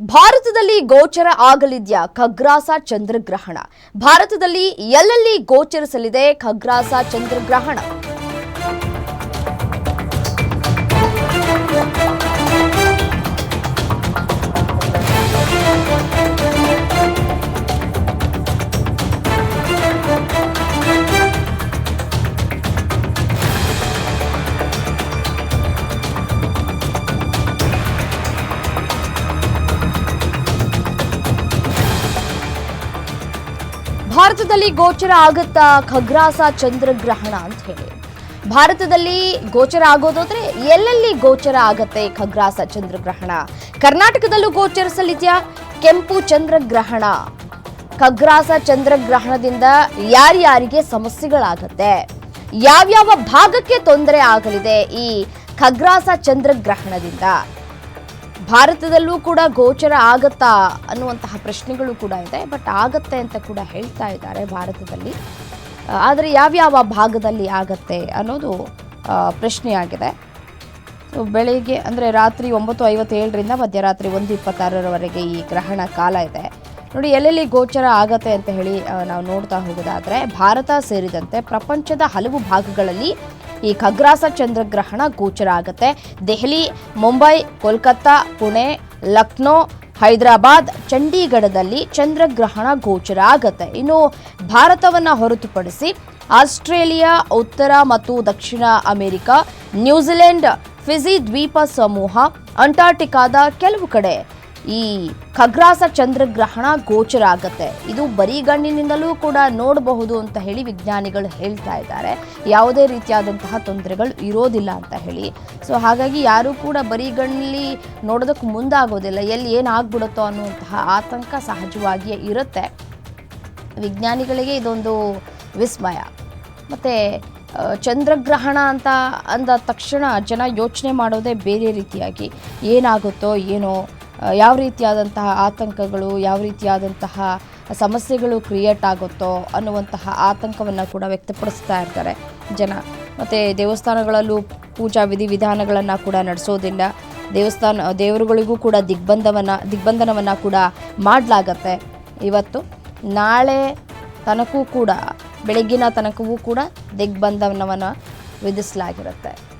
ಭಾರತದಲ್ಲಿ ಗೋಚರ ಆಗಲಿದ್ಯಾ ಖಗ್ರಾಸ ಚಂದ್ರಗ್ರಹಣ? ಭಾರತದಲ್ಲಿ ಎಲ್ಲೆಲ್ಲಿ ಗೋಚರಿಸಲಿದೆ ಖಗ್ರಾಸ ಚಂದ್ರಗ್ರಹಣ? ಭಾರತದಲ್ಲಿ ಗೋಚರ ಆಗುತ್ತಾ ಖಗ್ರಾಸ ಚಂದ್ರಗ್ರಹಣ ಅಂತ ಹೇಳಿ. ಭಾರತದಲ್ಲಿ ಗೋಚರ ಆಗೋದಾದ್ರೆ ಎಲ್ಲೆಲ್ಲಿ ಗೋಚರ ಆಗತ್ತೆ ಖಗ್ರಾಸ ಚಂದ್ರಗ್ರಹಣ? ಕರ್ನಾಟಕದಲ್ಲೂ ಗೋಚರಿಸಲಿದೆಯಾ ಕೆಂಪು ಚಂದ್ರಗ್ರಹಣ. ಖಗ್ರಾಸ ಚಂದ್ರಗ್ರಹಣದಿಂದ ಯಾರ್ಯಾರಿಗೆ ಸಮಸ್ಯೆಗಳಾಗತ್ತೆ? ಯಾವ್ಯಾವ ಭಾಗಕ್ಕೆ ತೊಂದರೆ ಆಗಲಿದೆ ಈ ಖಗ್ರಾಸ ಚಂದ್ರಗ್ರಹಣದಿಂದ? ಭಾರತದಲ್ಲೂ ಕೂಡ ಗೋಚರ ಆಗತ್ತಾ ಅನ್ನುವಂತಹ ಪ್ರಶ್ನೆಗಳು ಕೂಡ ಇದೆ ಬಟ್ ಆಗತ್ತೆ ಅಂತ ಕೂಡ ಹೇಳ್ತಾ ಇದ್ದಾರೆ ಭಾರತದಲ್ಲಿ. ಆದರೆ ಯಾವ್ಯಾವ ಭಾಗದಲ್ಲಿ ಆಗತ್ತೆ ಅನ್ನೋದು ಪ್ರಶ್ನೆಯಾಗಿದೆ. ಸೊ ಬೆಳಿಗ್ಗೆ ಅಂದರೆ ರಾತ್ರಿ ಒಂಬತ್ತು ಐವತ್ತೇಳರಿಂದ ಮಧ್ಯರಾತ್ರಿ ಒಂದು ಇಪ್ಪತ್ತಾರರವರೆಗೆ ಈ ಗ್ರಹಣ ಕಾಲ ಇದೆ. ನೋಡಿ, ಎಲ್ಲೆಲ್ಲಿ ಗೋಚರ ಆಗತ್ತೆ ಅಂತ ಹೇಳಿ ನಾವು ನೋಡ್ತಾ ಹೋಗೋದಾದರೆ, ಭಾರತ ಸೇರಿದಂತೆ ಪ್ರಪಂಚದ ಹಲವು ಭಾಗಗಳಲ್ಲಿ ಈ ಖಗ್ರಾಸ ಚಂದ್ರಗ್ರಹಣ ಗೋಚರ ಆಗುತ್ತೆ ದೆಹಲಿ, ಮುಂಬೈ, ಕೋಲ್ಕತ್ತಾ, ಪುಣೆ, ಲಕ್ನೋ, ಹೈದರಾಬಾದ್, ಚಂಡೀಗಢದಲ್ಲಿ ಚಂದ್ರಗ್ರಹಣ ಗೋಚರ ಆಗುತ್ತೆ. ಇನ್ನು ಭಾರತವನ್ನು ಹೊರತುಪಡಿಸಿ ಆಸ್ಟ್ರೇಲಿಯಾ, ಉತ್ತರ ಮತ್ತು ದಕ್ಷಿಣ ಅಮೆರಿಕ, ನ್ಯೂಜಿಲೆಂಡ್, ಫಿಜಿ ದ್ವೀಪ ಸಮೂಹ, ಅಂಟಾರ್ಟಿಕಾದ ಕೆಲವು ಕಡೆ ಈ ಖಗ್ರಾಸ ಚಂದ್ರಗ್ರಹಣ ಗೋಚರ ಆಗುತ್ತೆ. ಇದು ಬರಿಗಣ್ಣಿನಿಂದಲೂ ಕೂಡ ನೋಡಬಹುದು ಅಂತ ಹೇಳಿ ವಿಜ್ಞಾನಿಗಳು ಹೇಳ್ತಾ ಇದ್ದಾರೆ. ಯಾವುದೇ ರೀತಿಯಾದಂತಹ ತೊಂದರೆಗಳು ಇರೋದಿಲ್ಲ ಅಂತ ಹೇಳಿ. ಸೊ ಹಾಗಾಗಿ ಯಾರೂ ಕೂಡ ಬರಿಗಣ್ಣಲ್ಲಿ ನೋಡೋದಕ್ಕೆ ಮುಂದಾಗೋದಿಲ್ಲ. ಎಲ್ಲಿ ಏನಾಗ್ಬಿಡುತ್ತೋ ಅನ್ನುವಂತಹ ಆತಂಕ ಸಹಜವಾಗಿಯೇ ಇರುತ್ತೆ. ವಿಜ್ಞಾನಿಗಳಿಗೆ ಇದೊಂದು ವಿಸ್ಮಯ. ಮತ್ತು ಚಂದ್ರಗ್ರಹಣ ಅಂತ ಅಂದ ತಕ್ಷಣ ಜನ ಯೋಚನೆ ಮಾಡೋದೇ ಬೇರೆ ರೀತಿಯಾಗಿ ಏನಾಗುತ್ತೋ ಏನೋ ಯಾವ ರೀತಿಯಾದಂತಹ ಆತಂಕಗಳು, ಯಾವ ರೀತಿಯಾದಂತಹ ಸಮಸ್ಯೆಗಳು ಕ್ರಿಯೇಟ್ ಆಗುತ್ತೋ ಅನ್ನುವಂತಹ ಆತಂಕವನ್ನು ಕೂಡ ವ್ಯಕ್ತಪಡಿಸ್ತಾ ಇರ್ತಾರೆ ಜನ. ಮತ್ತು ದೇವಸ್ಥಾನಗಳಲ್ಲೂ ಪೂಜಾ ವಿಧಿವಿಧಾನಗಳನ್ನು ಕೂಡ ನಡೆಸೋದಿಲ್ಲ. ದೇವಸ್ಥಾನ, ದೇವರುಗಳಿಗೂ ಕೂಡ ದಿಗ್ಬಂಧವನ್ನು, ದಿಗ್ಬಂಧನವನ್ನು ಕೂಡ ಮಾಡಲಾಗತ್ತೆ. ಇವತ್ತು ನಾಳೆ ತನಕೂ ಕೂಡ, ಬೆಳಗ್ಗಿನ ತನಕವೂ ಕೂಡ ದಿಗ್ಬಂಧನವನ್ನು ವಿಧಿಸಲಾಗಿರುತ್ತೆ.